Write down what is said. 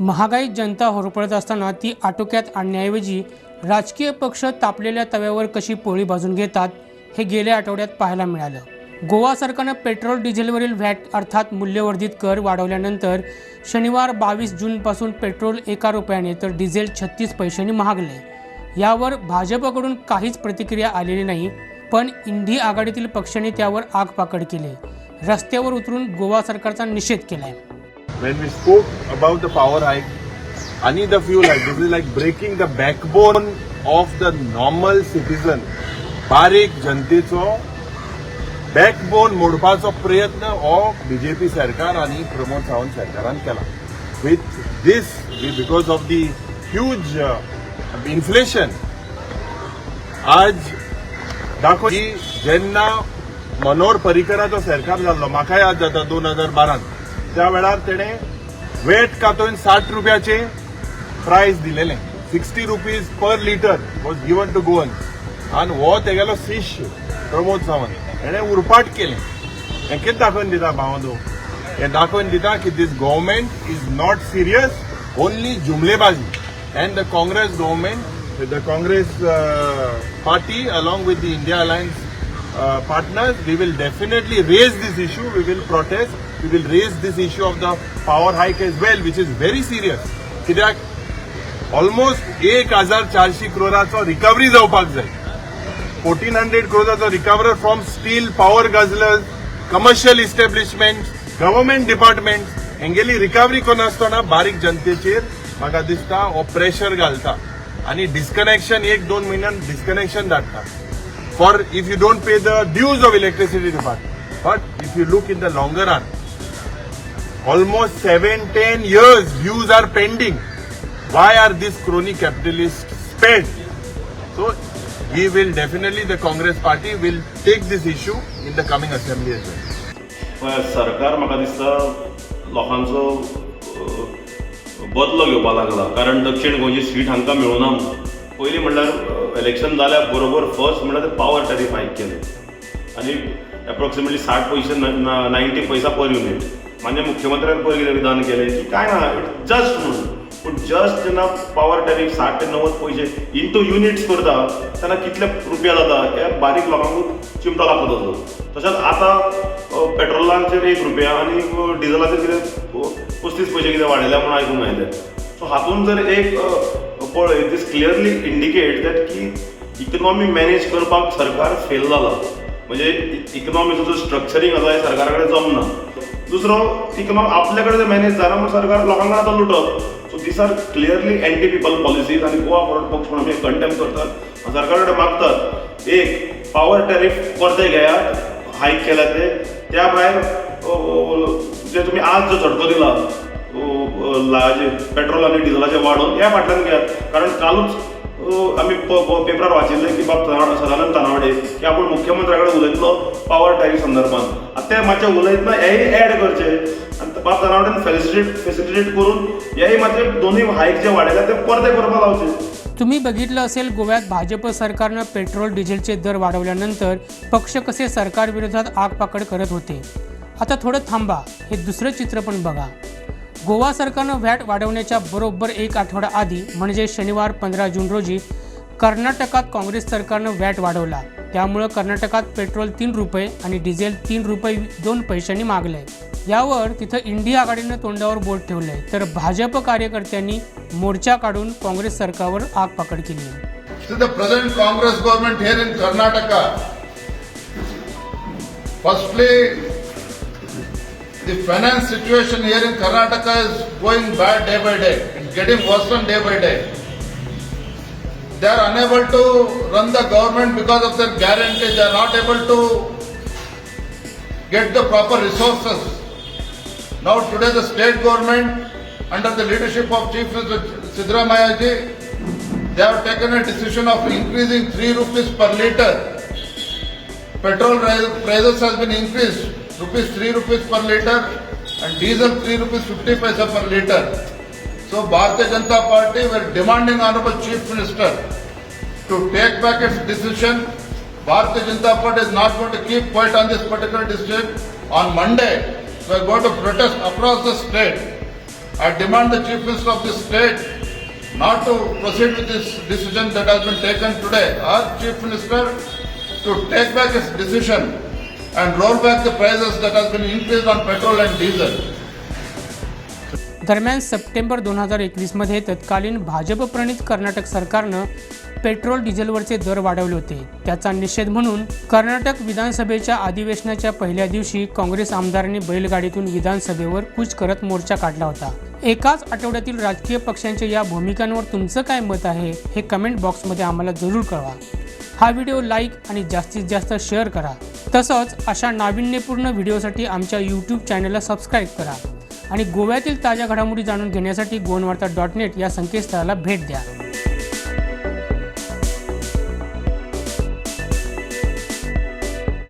महागाईत जनता होरपळत असताना ती आटोक्यात आणण्याऐवजी राजकीय पक्ष तापलेल्या तव्यावर कशी पोळी भाजून घेतात हे गेल्या आठवड्यात पाहायला मिळालं. गोवा सरकारनं पेट्रोल डिझेलवरील व्हॅट अर्थात मूल्यवर्धित कर वाढवल्यानंतर शनिवार बावीस जूनपासून पेट्रोल एका रुपयाने तर डिझेल छत्तीस पैशांनी महागले. यावर भाजपकडून काहीच प्रतिक्रिया आलेली नाही पण इंडी आघाडीतील पक्षांनी त्यावर आगपाकड केली. रस्त्यावर उतरून गोवा सरकारचा निषेध केला आहे when we spoke about the power hike, आणि the fuel hike, this is like breaking the backbone of the normal citizen. बारीक जनतेचो बॅकबोन मोडपाचो प्रयत्न हो बीजेपी सरकार आणि प्रमोद सावंत सरकारान केला with this because of the huge inflation आज दाखव जेन्ना मनोहर पर्रीकराचो सरकार जाल्लो म्हाका याद जाता दोन हजार बारांत त्या वेळार तेणे वेट कातून साठ रुपयाचे प्रायस दिलेले. Sixty rupees per litre was given to Goan आणि हो तेगेलो शिश्य प्रमोद सावंत. हेणे उरपाट केलें. हे कितें दाखोवन दिता भावंदो हें दाखोवन दिता की this government is not serious only जुमलेबाजी. And the Congress government the Congress party along with the India alliance partners we will definitely raise this issue we will protest. We will raise this issue of the power hike as well, which is very serious. कित्याक almost एक हजार चारशी क्रोराचो recovery जावपाक जाय. Fourteen hundred क्रोराचो recover from steel power guzzlers commercial establishment government department हेंगेली recovery कोनासतना बारीक जनतेचेर म्हाका दिसता हो प्रेशर घालता. आनी डिस्कनेक्शन एक दोन महिन्यान डिस्कनेक्शन धाडटा for if you don't pay the dues of electricity department but if you look in the longer run almost seven, ten years views are pending. Why are these crony capitalists spent? So we will definitely, the Congress party will take this issue in the coming assembly as well. सरकार म्हाका दिसता लोकांचो बदलो घेवपाक लागला कारण दक्षिण गोंयची सीट हांकां मेळूना पयलीं म्हणल्यार इलेक्शन जाल्या बरोबर फर्स्ट म्हणल्यार ते पावर टॅरीफ हायक केले आनी एप्रॉक्सिमेटली साठ पयशे नायन्टी पैसा पर युनिट मान्य मुख्यमंत्र्यान पहिले विधान केलें की काय ना इट जस्ट म्हणून. पूण जस्ट जेन्ना पावर टॅरिफ साठ ते णव्वद पयशे टू युनिट्स करता तेन्ना कितले रुपया जाता हे बारीक लोकांकूच चिमटो लागता तसो तशेंच आतां पेट्रोलाचेर एक रुपया आनी डिझलाचेर कितें? पस्तीस पयशे कितें वाडयल्या म्हणून आयकूंक आयलें सो हातूंत जर एक पळय दीस क्लियरली इंडिकेट दॅट की इकनॉमी मॅनेज करपाक सरकार फेल जाला म्हणजे e-, इकनॉमीचो जो स्ट्रक्चरींग आसा हे सरकारा कडेन जमना दुसरो इकनॉमी आपल्या कडेन मॅनेज जायना म्हणून सरकार लोकांना आतां लुटप so this are clearly anti people policies आनी गोवा फॉरवर्ड पक्ष म्हणून आमी कंटेम करतात. सरकारकडे सरकारा कडेन मागतात एक पावर टॅरीफ परते घेयात हायक केला ते. त्या भायर जे तुमी आज जो झटको दिला लाजे पेट्रोल आणि डिझलाचे वाडोवन ह्या फाटल्यान घेयात कारण कालूच आम्ही आमी पेपरार वाचिल्ले की बाब सदानंद तानावडे की आपूण मुख्यमंत्र्या कडेन उलयतलो पावर टॅरिफ संदर्भात. ते मातशें उलयतना हेय ऍड करचे. आनी बाब तानावडेन फेसिलिटेट फेसिलिटेट करून हेय मात्र दोन्ही हायक जे वाडयल्या ते परते करपाक लावचे. तुम्ही बघितलं असेल गोव्यात भाजप सरकारनं पेट्रोल डिझेलचे दर वाढवल्यानंतर पक्ष कसे सरकारविरोधात आगपाकड करत होते? आता थोडं थांबा हे दुसरं चित्र पण बघा. गोवा सरकारनं व्हॅट वाढवण्याच्या बरोबर एक आठवडा आधी म्हणजे शनिवार पंधरा जून रोजी कर्नाटकात काँग्रेस सरकारनं व्हॅट वाढवला? त्यामुळं कर्नाटकात पेट्रोल तीन रुपये आणि डिझेल तीन रुपये दोन पैशांनी मागले यावर तिथं इंडिया आघाडीनं तोंडावर बोट ठेवलंय. तर भाजप कार्यकर्त्यांनी मोर्चा काढून काँग्रेस सरकारवर आग पकड केली. They are unable to run the government because of their guarantees. They are not able to get the proper resources. Now today the state government under the leadership of Chief Minister Sidramaya ji they have taken a decision of increasing 3 rupees per liter. Petrol prices has been increased, rupees 3 rupees per liter and diesel 3 rupees 50 paisa per liter. So Bharatiya Janata Party were demanding Honorable Chief Minister to take back its decision. Bharatiya Janata Party is not going to keep quiet on this particular decision. On Monday, we are going to protest across the state. I demand the Chief Minister of this state not to proceed with this decision that has been taken today. Our Chief Minister to take back his decision and roll back the prices that has been increased on petrol and diesel. दरम्यान September दोन हजार एकवीसमध्ये तत्कालीन भाजप प्रणित कर्नाटक सरकारनं petrol डिझेलवरचे दर वाढवले होते. त्याचा निषेध म्हणून कर्नाटक विधानसभेच्या अधिवेशनाच्या पहिल्या दिवशी काँग्रेस आमदारांनी बैलगाडीतून विधानसभेवर कूच करत मोर्चा काढला होता. एकाच आठवड्यातील राजकीय पक्षांच्या या भूमिकांवर तुमचं काय मत आहे हे कमेंट बॉक्समध्ये आम्हाला जरूर कळवा. हा व्हिडिओ लाईक आणि जास्तीत जास्त शेअर करा. तसंच अशा नाविन्यपूर्ण व्हिडिओसाठी आमच्या यूट्यूब चॅनलला सबस्क्राईब करा. आणि गोव्यातील ताज्या घडामोडी जाणून घेण्यासाठी गोवनवार्ता डॉट नेट या संकेतस्थळाला भेट द्या.